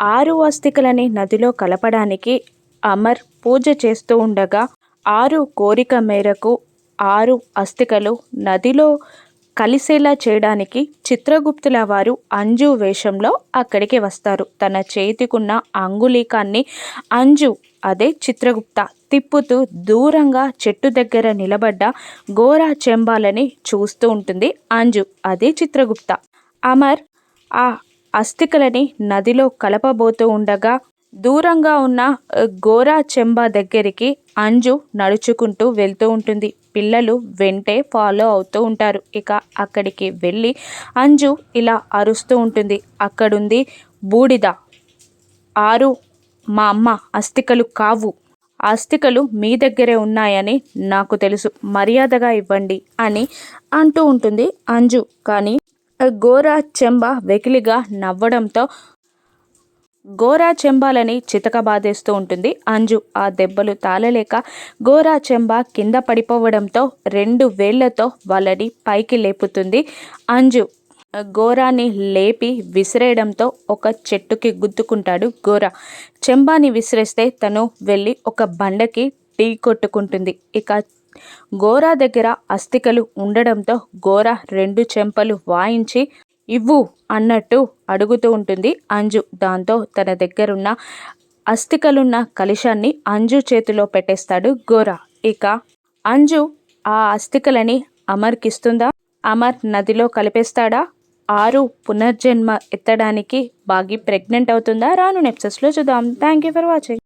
ఆరు అస్థికలని నదిలో కలపడానికి అమర్ పూజ చేస్తూ ఉండగా ఆరు కోరిక మేరకు ఆరు అస్థికలు నదిలో కలిసేలా చేయడానికి చిత్రగుప్తుల వారు అంజు వేషంలో అక్కడికి వస్తారు. తన చేతికున్న అంగుళీకాన్ని అంజు అదే చిత్రగుప్త తిప్పుతూ దూరంగా చెట్టు దగ్గర నిలబడ్డ గోరా చెంబాలని చూస్తూ ఉంటుంది అంజు అదే చిత్రగుప్త. అమర్ ఆ అస్థికలని నదిలో కలపబోతూ ఉండగా దూరంగా ఉన్న గోరా చెంబా దగ్గరికి అంజు నడుచుకుంటూ వెళ్తూ ఉంటుంది. పిల్లలు వెంటే ఫాలో అవుతూ ఉంటారు. ఇక అక్కడికి వెళ్ళి అంజు ఇలా అరుస్తూ ఉంటుంది. అక్కడుంది బూడిద. ఆరు మా అమ్మ అస్థికలు కావు. అస్థికలు మీ దగ్గరే ఉన్నాయని నాకు తెలుసు. మర్యాదగా ఇవ్వండి అని అంటూ ఉంటుంది అంజు. కానీ గోరా చెంబ వెకిలిగా నవ్వడంతో గోరా చెంబాలని చితకబాదేస్తూ ఉంటుంది. అంజు ఆ దెబ్బలు తాళలేక గోరా చెంబ కింద పడిపోవడంతో రెండు వేళ్ళతో వాళ్ళని పైకి లేపుతుంది. అంజు గోరాని లేపి విసిరేయడంతో ఒక చెట్టుకి గుద్దుకుంటాడు గోరా. చెంబాని విసిరేస్తే తను వెళ్ళి ఒక బండకి టీ కొట్టుకుంటుంది. ఇక గోరా దగ్గర అస్థికలు ఉండడంతో గోరా రెండు చెంపలు వాయించి ఇవ్వు అన్నట్టు అడుగుతూ ఉంటుంది. అంజు దాంతో తన దగ్గరున్న అస్థికలున్న కలుషాన్ని అంజు చేతిలో పెట్టేస్తాడు గోరా. ఇక అంజు ఆ అస్థికలని అమర్కిస్తుందా? అమర్ నదిలో కలిపేస్తాడా? ఆరు పునర్జన్మ ఎత్తడానికి బాగి ప్రెగ్నెంట్ అవుతుందా? రాను నెప్సెస్లో చూద్దాం. Thank you for watching.